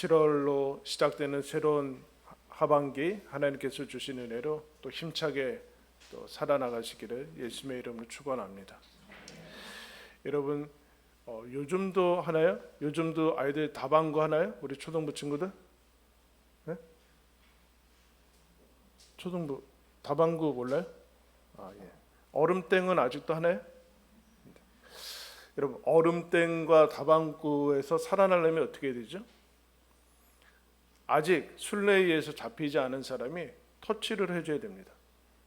7월로 시작되는 새로운 하반기 하나님께서 주신 은혜로 또 힘차게 또 살아나가시기를 예수님의 이름으로 축원합니다. 여러분 어, 요즘도 하나요? 요즘도 아이들 다방구 하나요? 우리 초등부 친구들? 네? 초등부 다방구 몰라요? 아 예. 얼음땡은 아직도 하나요? 여러분 얼음땡과 다방구에서 살아나려면 어떻게 되죠? 아직 순례에서 잡히지 않은 사람이 터치를 해줘야 됩니다.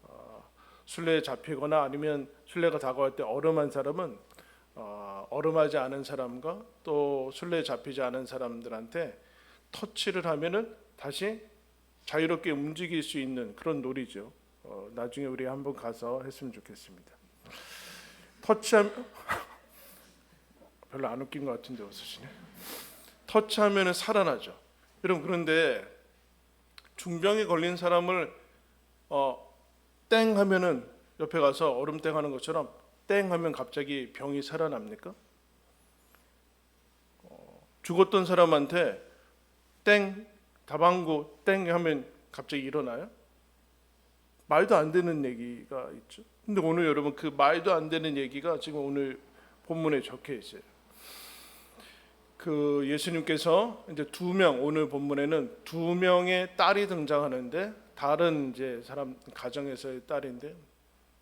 어, 순례에 잡히거나 아니면 순례가 다가올 때 얼음한 사람은 어, 얼음하지 않은 사람과 또 순례에 잡히지 않은 사람들한테 터치를 하면은 다시 자유롭게 움직일 수 있는 그런 놀이죠. 어, 나중에 우리 한번 가서 했으면 좋겠습니다. 터치하면 별로 안 웃긴 것 같은데 웃으시네. 터치하면은 살아나죠. 여러분 그런데 중병에 걸린 사람을 어, 땡 하면은 옆에 가서 얼음땡 하는 것처럼 땡 하면 갑자기 병이 살아납니까? 어, 죽었던 사람한테 땡 다방구 땡 하면 갑자기 일어나요? 말도 안 되는 얘기가 있죠. 근데 오늘 여러분 그 말도 안 되는 얘기가 지금 오늘 본문에 적혀 있어요. 그 예수님께서 이제 두 명 오늘 본문에는 두 명의 딸이 등장하는데 다른 이제 사람 가정에서의 딸인데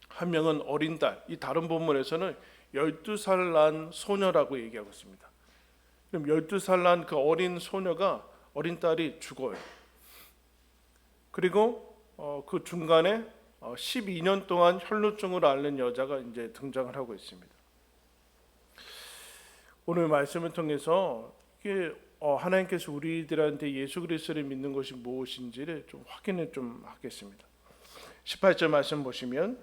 한 명은 어린 딸. 이 다른 본문에서는 12살 난 소녀라고 얘기하고 있습니다. 그럼 12살 난 그 어린 소녀가 어린 딸이 죽어요. 그리고 어, 그 중간에 어, 12년 동안 혈루증을 앓는 여자가 이제 등장을 하고 있습니다. 오늘 말씀을 통해서 이게 어, 하나님께서 우리들한테 예수 그리스도를 믿는 것이 무엇인지를 좀 확인을 좀 하겠습니다. 18절 말씀 보시면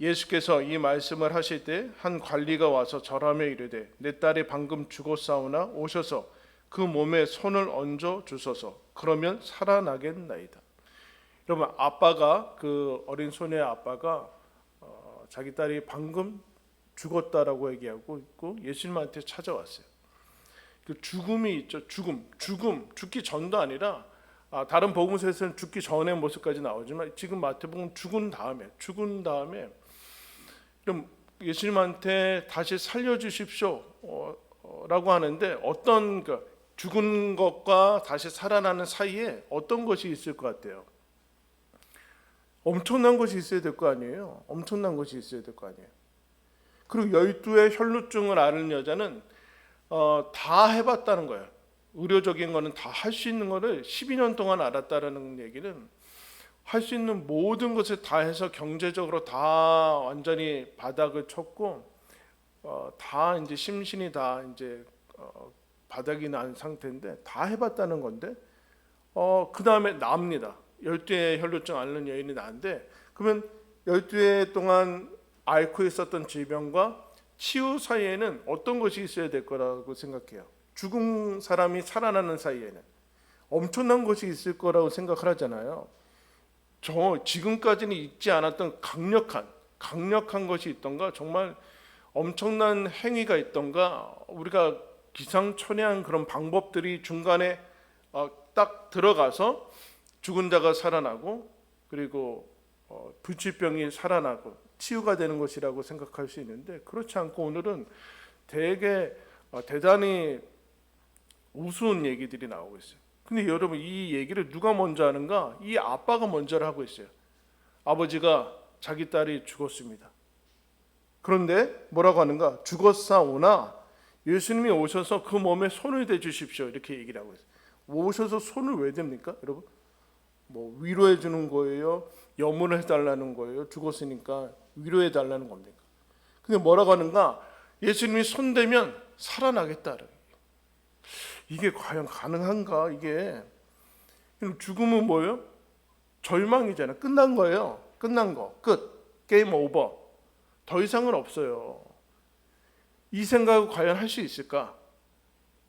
예수께서 이 말씀을 하실 때 한 관리가 와서 절하며 이르되 내 딸이 방금 죽었사오나 오셔서 그 몸에 손을 얹어 주소서 그러면 살아나겠나이다. 여러분 아빠가 그 어린 소녀의 아빠가 어, 자기 딸이 방금 죽었다라고 얘기하고 있고 예수님한테 찾아왔어요. 그 죽음이 있죠. 죽음, 죽음, 죽기 전도 아니라 아, 다른 복음서에서는 죽기 전의 모습까지 나오지만 지금 마태복음 죽은 다음에 죽은 다음에 그럼 예수님한테 다시 살려주십시오 어, 어, 하는데 어떤 그 죽은 것과 다시 살아나는 사이에 어떤 것이 있을 것 같아요? 엄청난 것이 있어야 될 거 아니에요? 엄청난 것이 있어야 될 거 아니에요? 그리고 열두의 혈루증을 앓는 여자는 어, 다 해봤다는 거예요. 의료적인 거는 다 할 수 있는 거를 12년 동안 알았다라는 얘기는 할 수 있는 모든 것을 다 해서 경제적으로 다 완전히 바닥을 쳤고 어, 다 이제 심신이 다 이제 어, 바닥이 난 상태인데 다 해봤다는 건데 어, 그 다음에 납니다. 열두의 혈루증 앓는 여인이 나는데 그러면 열두해 동안 앓고 있었던 질병과 치유 사이에는 어떤 것이 있어야 될 거라고 생각해요. 죽은 사람이 살아나는 사이에는 엄청난 것이 있을 거라고 생각을 하잖아요. 저 지금까지는 있지 않았던 강력한 강력한 것이 있던가 정말 엄청난 행위가 있던가 우리가 기상천외한 그런 방법들이 중간에 어, 딱 들어가서 죽은 자가 살아나고 그리고 어, 불치병이 살아나고 치유가 되는 것이라고 생각할 수 있는데 그렇지 않고 오늘은 되게 어, 대단히 우스운 얘기들이 나오고 있어요. 근데 여러분 이 얘기를 누가 먼저 하는가? 이 아빠가 먼저를 하고 있어요. 아버지가 자기 딸이 죽었습니다. 그런데 뭐라고 하는가? 죽었사오나 예수님이 오셔서 그 몸에 손을 대 주십시오. 이렇게 얘기를 하고 있어요. 오셔서 손을 왜 댑니까? 여러분? 뭐 위로해 주는 거예요? 염을 해 달라는 거예요? 죽었으니까 위로해 달라는 겁니까? 근데 뭐라고 하는가? 예수님이 손 대면 살아나겠다. 이게 과연 가능한가? 이게 죽음은 뭐예요? 절망이잖아요. 끝난 거예요. 끝난 거. 끝. 게임 오버. 더 이상은 없어요. 이 생각을 과연 할 수 있을까?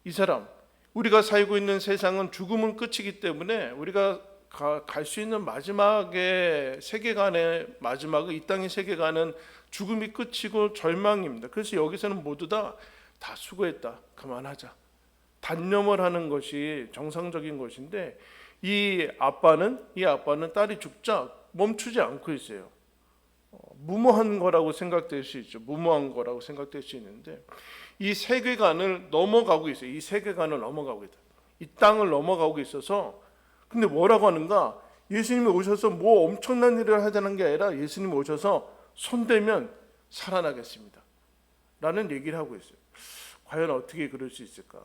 이 사람 우리가 살고 있는 세상은 죽음은 끝이기 때문에 우리가 갈 수 있는 마지막의 세계관의 마지막은 이 땅의 세계관은 죽음이 끝이고 절망입니다. 그래서 여기서는 모두 다 다 수고했다. 그만하자. 단념을 하는 것이 정상적인 것인데 이 아빠는 이 아빠는 딸이 죽자 멈추지 않고 있어요. 어, 무모한 거라고 생각될 수 있죠. 무모한 거라고 생각될 수 있는데 이 세계관을 넘어가고 있어요. 이 세계관을 넘어가고 있다. 이 땅을 넘어가고 있어서 근데 뭐라고 하는가? 예수님이 오셔서 뭐 엄청난 일을 하자는 게 아니라 예수님이 오셔서 손대면 살아나겠습니다. 라는 얘기를 하고 있어요. 과연 어떻게 그럴 수 있을까?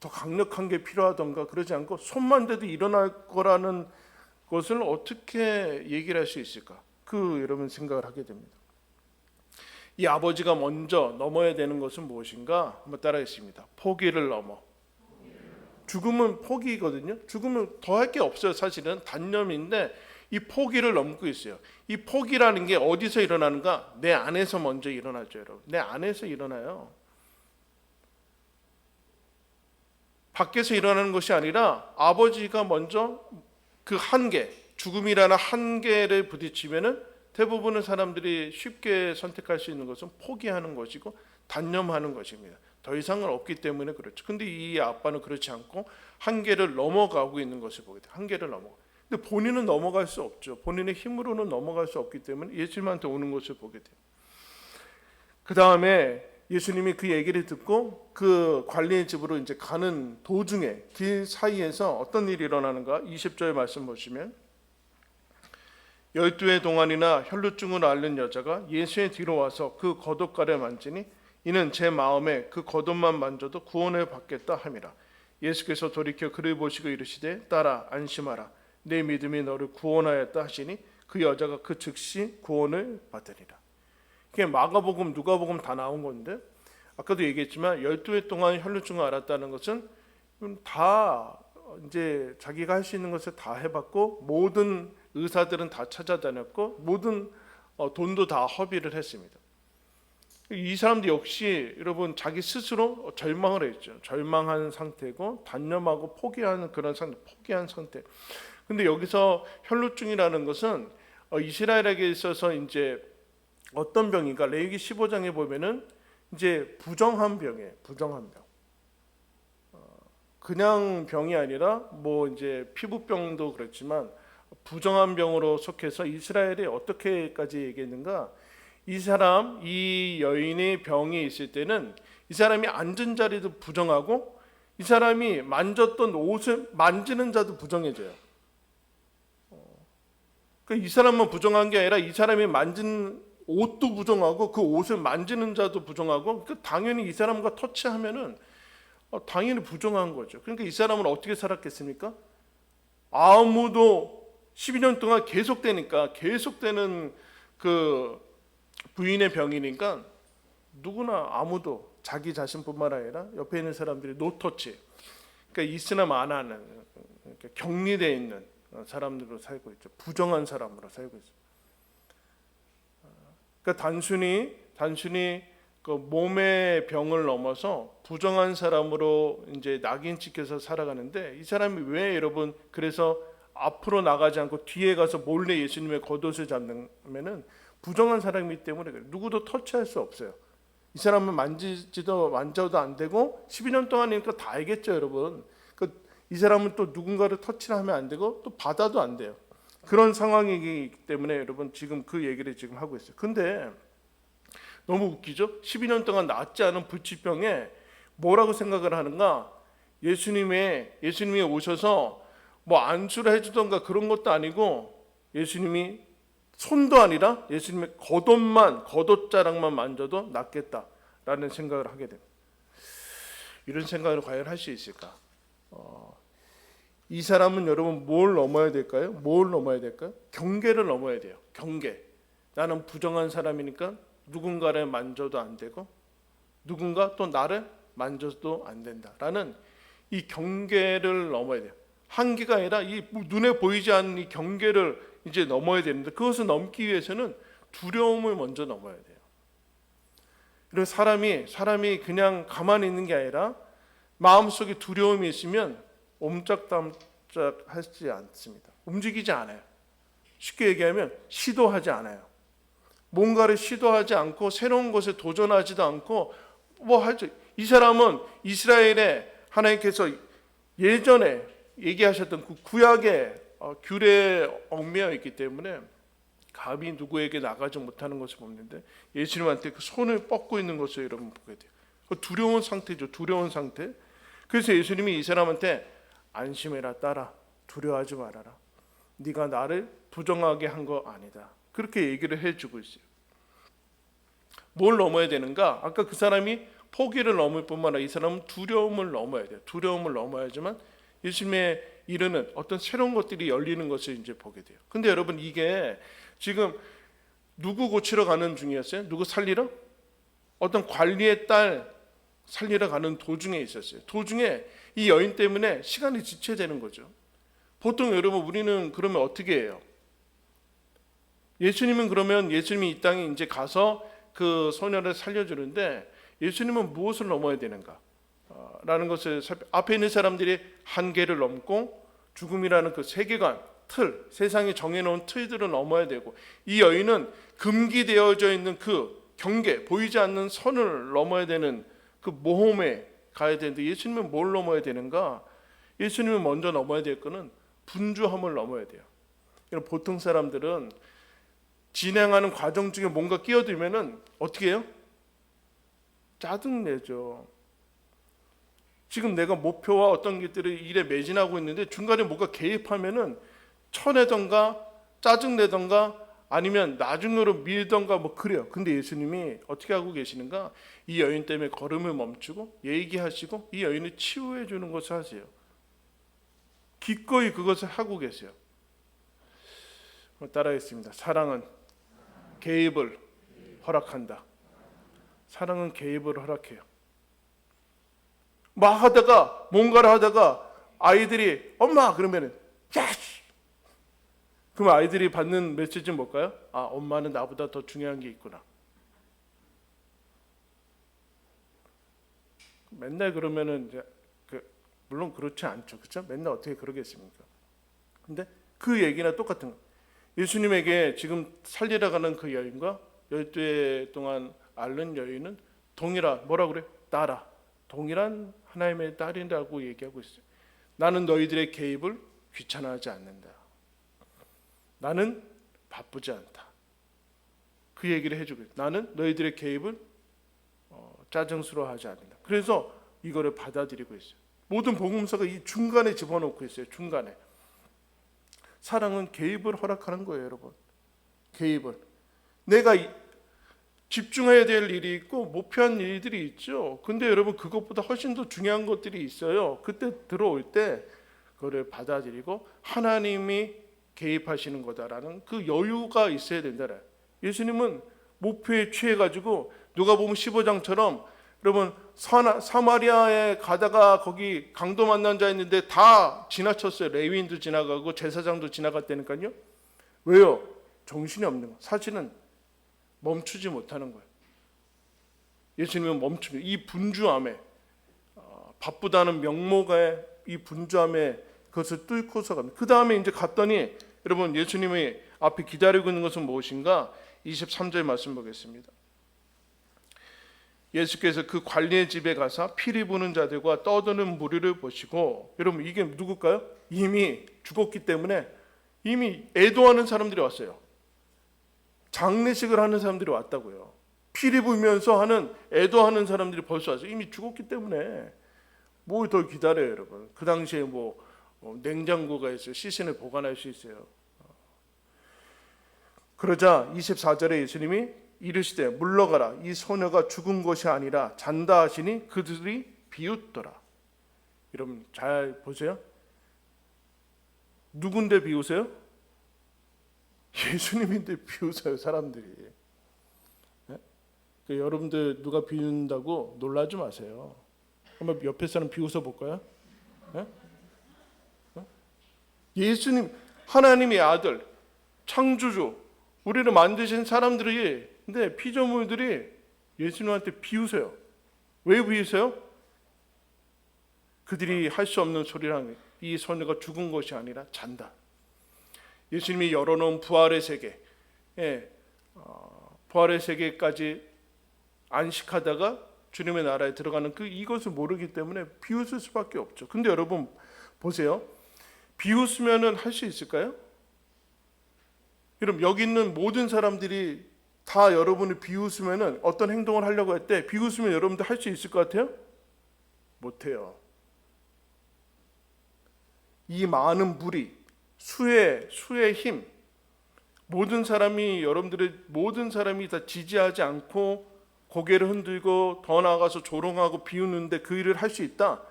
더 강력한 게 필요하던가 그러지 않고 손만 대도 일어날 거라는 것을 어떻게 얘기를 할 수 있을까? 그 여러분 생각을 하게 됩니다. 이 아버지가 먼저 넘어야 되는 것은 무엇인가? 한번 따라하겠습니다. 포기를 넘어. 죽음은 포기거든요. 죽음은 더할 게 없어요. 사실은 단념인데 이 포기를 넘고 있어요. 이 포기라는 게 어디서 일어나는가? 내 안에서 먼저 일어나죠, 여러분. 내 안에서 일어나요. 밖에서 일어나는 것이 아니라 아버지가 먼저 그 한계, 죽음이라는 한계를 부딪히면은 대부분의 사람들이 쉽게 선택할 수 있는 것은 포기하는 것이고 단념하는 것입니다. 더 이상은 없기 때문에 그렇죠. 근데 이 아빠는 그렇지 않고 한계를 넘어가고 있는 것을 보게 돼요. 한계를 넘어. 근데 본인은 넘어갈 수 없죠. 본인의 힘으로는 넘어갈 수 없기 때문에 예수님한테 오는 것을 보게 돼요. 그 다음에 예수님이 그 얘기를 듣고 그 관리의 집으로 이제 가는 도중에 길 사이에서 어떤 일이 일어나는가? 20절 말씀 보시면 열두해 동안이나 혈루증을 앓는 여자가 예수의 뒤로 와서 그 겉옷가를 만지니 이는 제 마음에 그 겉옷만 만져도 구원을 받겠다 함이라. 예수께서 돌이켜 그를 보시고 이르시되 딸아 안심하라 내 믿음이 너를 구원하였다 하시니 그 여자가 그 즉시 구원을 받으리라. 이게 마가복음, 누가복음 다 나온 건데 아까도 얘기했지만 12회 동안 혈루증을 앓았다는 것은 다 이제 자기가 할 수 있는 것을 다 해봤고 모든 의사들은 다 찾아다녔고 모든 어, 돈도 다 허비를 했습니다. 이 사람도 역시 여러분 자기 스스로 절망을 했죠. 절망한 상태고 단념하고 포기하는 그런 상태, 포기한 상태. 근데 여기서 혈루증이라는 것은 어, 이스라엘에게 있어서 이제 어떤 병인가? 레위기 15장에 보면은 이제 부정한 병이에요. 부정한 병. 어, 그냥 병이 아니라 뭐 이제 피부병도 그렇지만 부정한 병으로 속해서 이스라엘이 어떻게까지 얘기했는가? 이 사람 이 여인의 병이 있을 때는 이 사람이 앉은 자리도 부정하고 이 사람이 만졌던 옷을 만지는 자도 부정해져요. 그이 사람만 부정한 게 아니라 이 사람이 만진 옷도 부정하고 그 옷을 만지는 자도 부정하고 그 당연히 이 사람과 터치하면은 어, 당연히 부정한 거죠. 그러니까 이 사람은 어떻게 살았겠습니까? 아무도 12년 동안 계속되니까 계속되는 그 부인의 병이니까 누구나 아무도 자기 자신뿐만 아니라 옆에 있는 사람들이 노터치, 그러니까 있으나 마나는 그러니까 격리돼 있는 사람들로 살고 있죠. 부정한 사람으로 살고 있어요. 그러니까 단순히 단순히 그 몸의 병을 넘어서 부정한 사람으로 이제 낙인 찍혀서 살아가는데 이 사람이 왜 여러분 그래서 앞으로 나가지 않고 뒤에 가서 몰래 예수님의 겉옷을 잡느면은 부정한 사람이기 때문에 그래요. 누구도 터치할 수 없어요. 이 사람은 만지지도 만져도 안 되고 12년 동안이니까 다 알겠죠, 여러분. 그이 사람은 또 누군가를 터치를 하면 안 되고 또 받아도 안 돼요. 그런 상황이기 때문에 여러분 지금 그 얘기를 지금 하고 있어요. 근데 너무 웃기죠? 12년 동안 낫지 않은 불치병에 뭐라고 생각을 하는가? 예수님의 예수님이 오셔서 뭐 안수를 해주던가 그런 것도 아니고 예수님이 손도 아니라 예수님의 겉옷만 겉옷자락만 만져도 낫겠다라는 생각을 하게 됩니다. 이런 생각을 과연 할 수 있을까? 어, 이 사람은 여러분 뭘 넘어야 될까요? 뭘 넘어야 될까요? 경계를 넘어야 돼요. 경계. 나는 부정한 사람이니까 누군가를 만져도 안 되고 누군가 또 나를 만져도 안 된다라는 이 경계를 넘어야 돼요. 한계가 아니라 이 눈에 보이지 않는 이 경계를 이제 넘어야 되는데 그것을 넘기 위해서는 두려움을 먼저 넘어야 돼요. 이런 사람이 사람이 그냥 가만히 있는 게 아니라 마음속에 두려움이 있으면 옴짝담짝 하지 않습니다. 움직이지 않아요. 쉽게 얘기하면 시도하지 않아요. 뭔가를 시도하지 않고 새로운 것에 도전하지도 않고 뭐 하죠. 이 사람은 이스라엘에 하나님께서 예전에 얘기하셨던 그 구약의 어, 규례에 얽매여 있기 때문에 감히 누구에게 나가지 못하는 것을 보는데 예수님한테 그 손을 뻗고 있는 것을 여러분 보게 돼요. 그 두려운 상태죠. 두려운 상태. 그래서 예수님이 이 사람한테 안심해라 따라 두려워하지 말아라. 네가 나를 부정하게 한 거 아니다. 그렇게 얘기를 해주고 있어요. 뭘 넘어야 되는가? 아까 그 사람이 포기를 넘을 뿐만 아니라 이 사람은 두려움을 넘어야 돼요. 두려움을 넘어야지만 예수님의 이르는 어떤 새로운 것들이 열리는 것을 이제 보게 돼요. 근데 여러분 이게 지금 누구 고치러 가는 중이었어요? 누구 살리러? 어떤 관리의 딸 살리러 가는 도중에 있었어요. 도중에 이 여인 때문에 시간이 지체되는 거죠. 보통 여러분 우리는 그러면 어떻게 해요? 예수님은 그러면 예수님이 이 땅에 이제 가서 그 소녀를 살려주는데 예수님은 무엇을 넘어야 되는가? 어, 라는 것을 앞에 있는 사람들이 한계를 넘고 죽음이라는 그 세계관, 틀, 세상이 정해놓은 틀들을 넘어야 되고 이 여인은 금기되어져 있는 그 경계, 보이지 않는 선을 넘어야 되는 그 모험에 가야 되는데 예수님은 뭘 넘어야 되는가? 예수님은 먼저 넘어야 될 거는 분주함을 넘어야 돼요. 보통 사람들은 진행하는 과정 중에 뭔가 끼어들면은 어떻게 해요? 짜증 내죠. 지금 내가 목표와 어떤 것들을 일에 매진하고 있는데 중간에 뭐가 개입하면은 쳐내던가 짜증 내던가 아니면 나중으로 밀던가 뭐 그래요. 근데 예수님이 어떻게 하고 계시는가? 이 여인 때문에 걸음을 멈추고 얘기하시고 이 여인을 치유해 주는 것을 하세요. 기꺼이 그것을 하고 계세요. 따라하겠습니다. 사랑은 개입을 허락한다. 사랑은 개입을 허락해요. 막 하다가 뭔가를 하다가 아이들이 엄마 그러면은 야 씨! 그럼 아이들이 받는 메시지는 뭘까요? 아 엄마는 나보다 더 중요한 게 있구나. 맨날 그러면은 이제 그 물론 그렇지 않죠, 그렇죠? 맨날 어떻게 그러겠습니까? 근데 그 얘기나 똑같은 거. 예수님에게 지금 살리러 가는 그 여인과 열두 해 동안 앓는 여인은 동일한 뭐라 그래? 딸아. 동일한 하나님의 딸이라고 얘기하고 있어요. 나는 너희들의 개입을 귀찮아하지 않는다. 나는 바쁘지 않다. 그 얘기를 해주고 있어요. 나는 너희들의 개입을 어, 짜증스러워하지 않는다. 그래서 이거를 받아들이고 있어요. 모든 복음서가 이 중간에 집어넣고 있어요. 중간에. 사랑은 개입을 허락하는 거예요, 여러분. 개입을. 내가 이- 집중해야 될 일이 있고 목표한 일들이 있죠. 근데 여러분 그것보다 훨씬 더 중요한 것들이 있어요. 그때 들어올 때 그거를 받아들이고 하나님이 개입하시는 거다라는 그 여유가 있어야 된다. 예수님은 목표에 취해 가지고 누가 보면 15장처럼 여러분 사마리아에 가다가 거기 강도 만난 자 있는데 다 지나쳤어요. 레위인도 지나가고 제사장도 지나갔다니까요. 왜요? 정신이 없는 거. 사실은 멈추지 못하는 거예요. 예수님은 멈춥니다. 이 분주함에 어, 바쁘다는 명목에 이 분주함에 그것을 뚫고서 갑니다. 그 다음에 이제 갔더니 여러분 예수님이 앞에 기다리고 있는 것은 무엇인가? 23절 말씀 보겠습니다. 예수께서 그 관리의 집에 가서 피리 부는 자들과 떠드는 무리를 보시고 여러분 이게 누굴까요? 이미 죽었기 때문에 이미 애도하는 사람들이 왔어요. 장례식을 하는 사람들이 왔다고요. 피리 불면서 하는 애도하는 사람들이 벌써 왔어요. 이미 죽었기 때문에 뭘 더 기다려요, 여러분. 그 당시에 뭐 어, 냉장고가 있어요. 시신을 보관할 수 있어요. 그러자 24절에 예수님이 이르시되 물러가라 이 소녀가 죽은 것이 아니라 잔다 하시니 그들이 비웃더라. 여러분 잘 보세요. 누군데 비웃어요? 예수님인데 비웃어요 사람들이. 네? 그 여러분들 누가 비웃는다고 놀라지 마세요. 한번 옆에 사람 비웃어 볼까요? 네? 어? 예수님 하나님의 아들 창조주 우리를 만드신 사람들이 근데 피조물들이 예수님한테 비웃어요. 왜 비웃어요? 그들이 할 수 없는 소리라는 이 소녀가 죽은 것이 아니라 잔다. 예수님이 열어놓은 부활의 세계, 예, 어, 부활의 세계까지 안식하다가 주님의 나라에 들어가는 그 이것을 모르기 때문에 비웃을 수밖에 없죠. 근데 여러분 보세요. 비웃으면은 할 수 있을까요? 여러분 여기 있는 모든 사람들이 다 여러분을 비웃으면은 어떤 행동을 하려고 할 때 비웃으면 여러분들 할수 있을 것 같아요? 못 해요. 이 많은 무리, 수의 수의 힘, 모든 사람이 여러분들의 모든 사람이 다 지지하지 않고 고개를 흔들고 더 나아가서 조롱하고 비웃는데 그 일을 할 수 있다.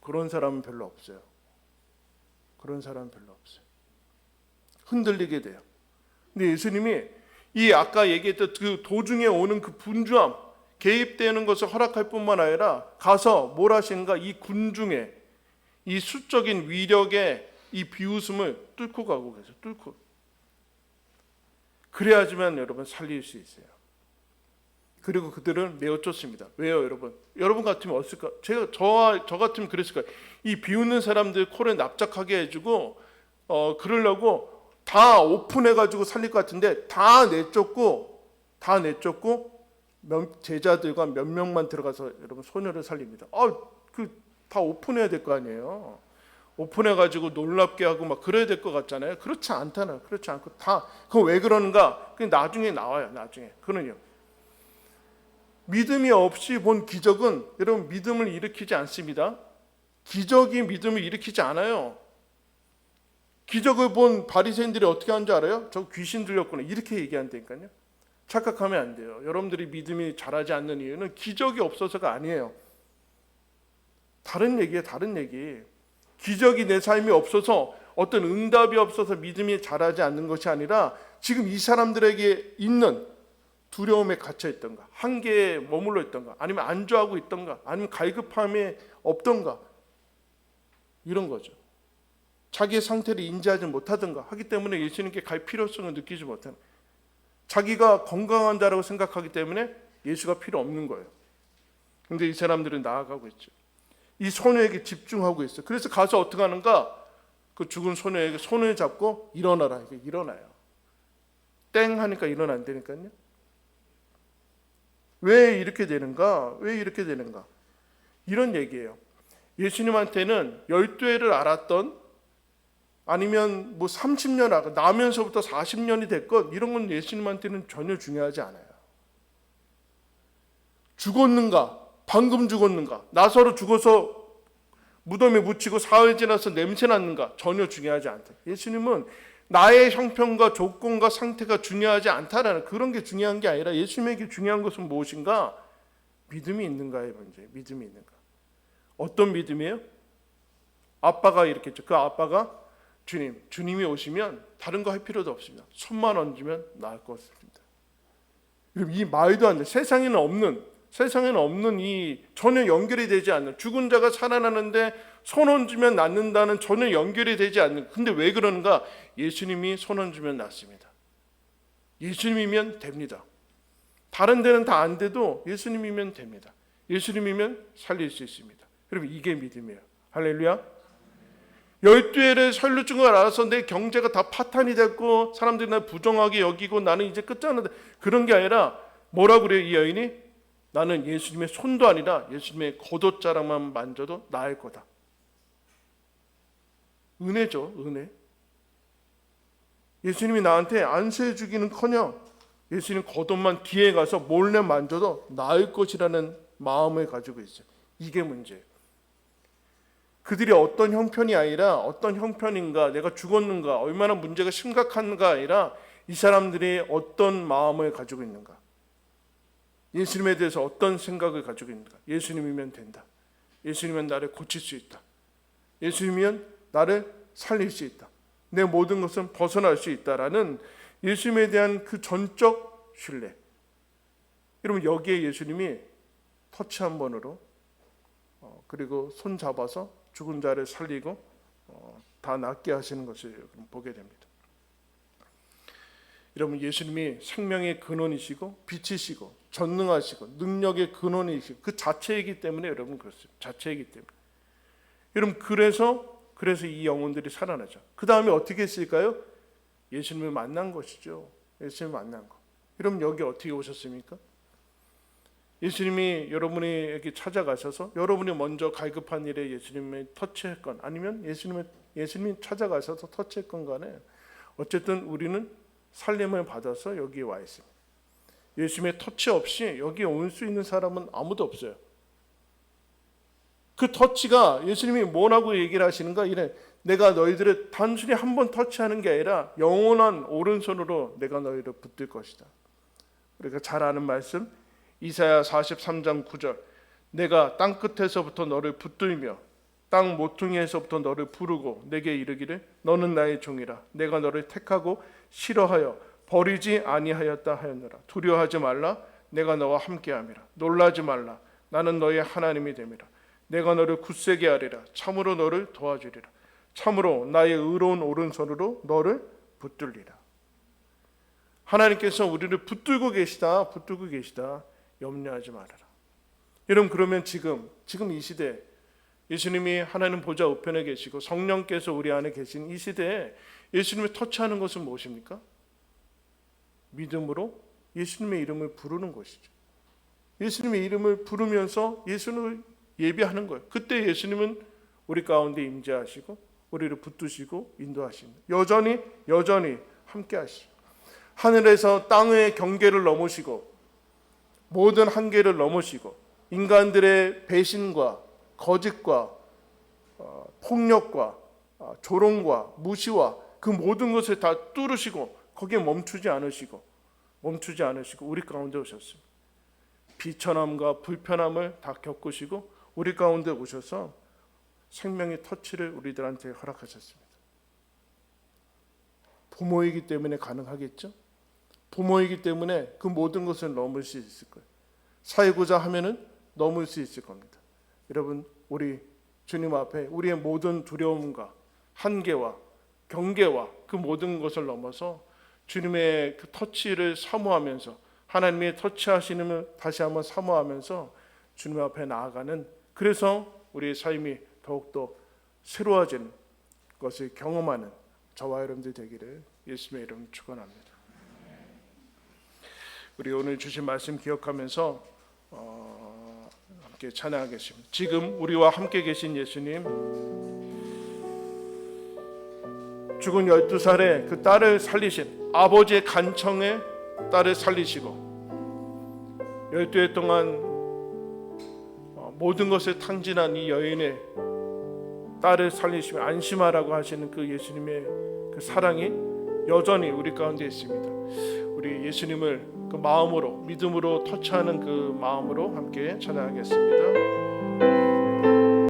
그런 사람은 별로 없어요. 그런 사람은 별로 없어요. 흔들리게 돼요. 근데 예수님이 이 아까 얘기했던 그 도중에 오는 그 분주함, 개입되는 것을 허락할 뿐만 아니라 가서 뭘 하시는가 이 군중에 이 수적인 위력의 이 비웃음을 뚫고 가고 계세요. 뚫고. 그래야지만 여러분 살릴 수 있어요. 그리고 그들은 내어 쫓습니다. 왜요, 여러분? 여러분 같으면 어떨까? 제가 저와 저 같으면 그랬을 거예요. 이 비웃는 사람들 코를 납작하게 해주고 어 그러려고 다 오픈해가지고 살릴 것 같은데 다 내쫓고 다 내쫓고 몇- 제자들과 몇 명만 들어가서 여러분 소녀를 살립니다. 아그 다 오픈해야 될 거 아니에요. 오픈해가지고 놀랍게 하고 막 그래야 될 것 같잖아요. 그렇지 않잖아요. 그렇지 않고 다 그거 왜 그러는가? 그 나중에 나와요. 나중에 그는요. 믿음이 없이 본 기적은 여러분 믿음을 일으키지 않습니다. 기적이 믿음을 일으키지 않아요. 기적을 본 바리새인들이 어떻게 한줄 알아요? 저 귀신 들렸구나 이렇게 얘기한다니까요. 착각하면 안 돼요. 여러분들이 믿음이 자라지 않는 이유는 기적이 없어서가 아니에요. 다른 얘기예요. 다른 얘기. 기적이 내 삶에 없어서 어떤 응답이 없어서 믿음이 자라지 않는 것이 아니라 지금 이 사람들에게 있는 두려움에 갇혀 있던가, 한계에 머물러 있던가, 아니면 안주하고 있던가, 아니면 갈급함에 없던가 이런 거죠. 자기의 상태를 인지하지 못하던가 하기 때문에 예수님께 갈 필요성을 느끼지 못하는 자기가 건강한 자라고 생각하기 때문에 예수가 필요 없는 거예요. 근데 이 사람들은 나아가고 있죠. 이 소녀에게 집중하고 있어요. 그래서 가서 어떻게 하는가? 그 죽은 소녀에게 손을 잡고 일어나라. 이게 일어나요. 땡 하니까 일어난다니까요. 왜 이렇게 되는가? 왜 이렇게 되는가? 이런 얘기예요. 예수님한테는 열두해를 알았던 아니면 뭐 30년 알아 나면서부터 40년이 됐건 이런 건 예수님한테는 전혀 중요하지 않아요. 죽었는가? 방금 죽었는가? 나서로 죽어서 무덤에 묻히고 사흘 지나서 냄새 났는가? 전혀 중요하지 않다. 예수님은 나의 형편과 조건과 상태가 중요하지 않다라는 그런 게 중요한 게 아니라 예수님에게 중요한 것은 무엇인가? 믿음이 있는가의 문제. 믿음이 있는가? 어떤 믿음이에요? 아빠가 이렇게 했죠. 그 아빠가 주님, 주님이 오시면 다른 거 할 필요도 없습니다. 손만 얹으면 나을 것 같습니다. 이 말도 안 돼. 세상에는 없는 세상에는 없는 이 전혀 연결이 되지 않는 죽은 자가 살아나는데 손 얹으면 낫는다는 전혀 연결이 되지 않는 근데 왜 그러는가? 예수님이 손 얹으면 낫습니다. 예수님이면 됩니다. 다른 데는 다 안 돼도 예수님이면 됩니다. 예수님이면 살릴 수 있습니다. 여러분 이게 믿음이에요. 할렐루야. 열두 해를 설루증 걸 알아서 내 경제가 다 파탄이 됐고 사람들이 날 부정하게 여기고 나는 이제 끝장난다 그런 게 아니라 뭐라 그래요 이 여인이 나는 예수님의 손도 아니라 예수님의 겉옷자락만 만져도 나을 거다. 은혜죠, 은혜. 예수님이 나한테 안수해 주기는 커녕 예수님 겉옷만 뒤에 가서 몰래 만져도 나을 것이라는 마음을 가지고 있어요. 이게 문제예요. 그들이 어떤 형편이 아니라 어떤 형편인가, 내가 죽었는가, 얼마나 문제가 심각한가 아니라 이 사람들이 어떤 마음을 가지고 있는가. 예수님에 대해서 어떤 생각을 가지고 있는가? 예수님이면 된다. 예수님은 나를 고칠 수 있다. 예수님이면 나를 살릴 수 있다. 내 모든 것은 벗어날 수 있다라는 예수님에 대한 그 전적 신뢰. 여러분 여기에 예수님이 터치 한 번으로 어, 그리고 손 잡아서 죽은 자를 살리고 어, 다 낫게 하시는 것을 보게 됩니다. 여러분 예수님이 생명의 근원이시고 빛이시고 전능하시고 능력의 근원이시고 그 자체이기 때문에 여러분 그렇습니다. 자체이기 때문에. 여러분 그래서 그래서 이 영혼들이 살아나죠. 그 다음에 어떻게 했을까요? 예수님을 만난 것이죠. 예수님을 만난 거. 여러분 여기 어떻게 오셨습니까? 예수님이 여러분에게 찾아가셔서 여러분이 먼저 갈급한 일에 예수님을 터치했건 아니면 예수님의 예수님이 찾아가셔서 터치했건 간에 어쨌든 우리는 살림을 받아서 여기에 와 있습니다. 예수님의 터치 없이 여기에 올 수 있는 사람은 아무도 없어요. 그 터치가 예수님이 뭐라고 얘기를 하시는가? 이래 내가 너희들을 단순히 한 번 터치하는 게 아니라 영원한 오른손으로 내가 너희를 붙들 것이다. 우리가 잘 아는 말씀 이사야 43장 9절 내가 땅 끝에서부터 너를 붙들며 땅 모퉁이에서부터 너를 부르고 내게 이르기를 너는 나의 종이라. 내가 너를 택하고 싫어하여 버리지 아니하였다 하였노라. 두려워하지 말라. 내가 너와 함께함이라. 놀라지 말라. 나는 너의 하나님이 됨이라. 내가 너를 굳세게 하리라. 참으로 너를 도와주리라. 참으로 나의 의로운 오른손으로 너를 붙들리라. 하나님께서 우리를 붙들고 계시다. 붙들고 계시다. 염려하지 말아라. 여러분 그러면 지금 지금 이 시대 예수님이 하나님 보좌 우편에 계시고 성령께서 우리 안에 계신 이 시대에 예수님을 터치하는 것은 무엇입니까? 믿음으로 예수님의 이름을 부르는 것이죠. 예수님의 이름을 부르면서 예수님을 예배하는 거예요. 그때 예수님은 우리 가운데 임재하시고 우리를 붙드시고 인도하십니다. 여전히 여전히 함께 하시고 하늘에서 땅의 경계를 넘으시고 모든 한계를 넘으시고 인간들의 배신과 거짓과 어, 폭력과 어, 조롱과 무시와 그 모든 것을 다 뚫으시고 거기에 멈추지 않으시고 멈추지 않으시고 우리 가운데 오셨습니다. 비천함과 불편함을 다 겪으시고 우리 가운데 오셔서 생명의 터치를 우리들한테 허락하셨습니다. 부모이기 때문에 가능하겠죠? 부모이기 때문에 그 모든 것을 넘을 수 있을 거예요. 살고자 하면은 넘을 수 있을 겁니다. 여러분, 우리 주님 앞에 우리의 모든 두려움과 한계와 경계와 그 모든 것을 넘어서 주님의 그 터치를 사모하면서 하나님의 터치하시는 다시 한번 사모하면서 주님 앞에 나아가는 그래서 우리의 삶이 더욱더 새로워지는 것을 경험하는 저와 여러분들 되기를 예수님의 이름 축원합니다. 우리 오늘 주신 말씀 기억하면서 어, 함께 찬양하겠습니다. 지금 우리와 함께 계신 예수님 죽은 12살에 그 딸을 살리신 아버지의 간청에 딸을 살리시고 12해 동안 어, 모든 것을 탕진한 이 여인의 딸을 살리시며 안심하라고 하시는 그 예수님의 그 사랑이 여전히 우리 가운데 있습니다. 우리 예수님을 그 마음으로 믿음으로 터치하는 그 마음으로 함께 찬양하겠습니다.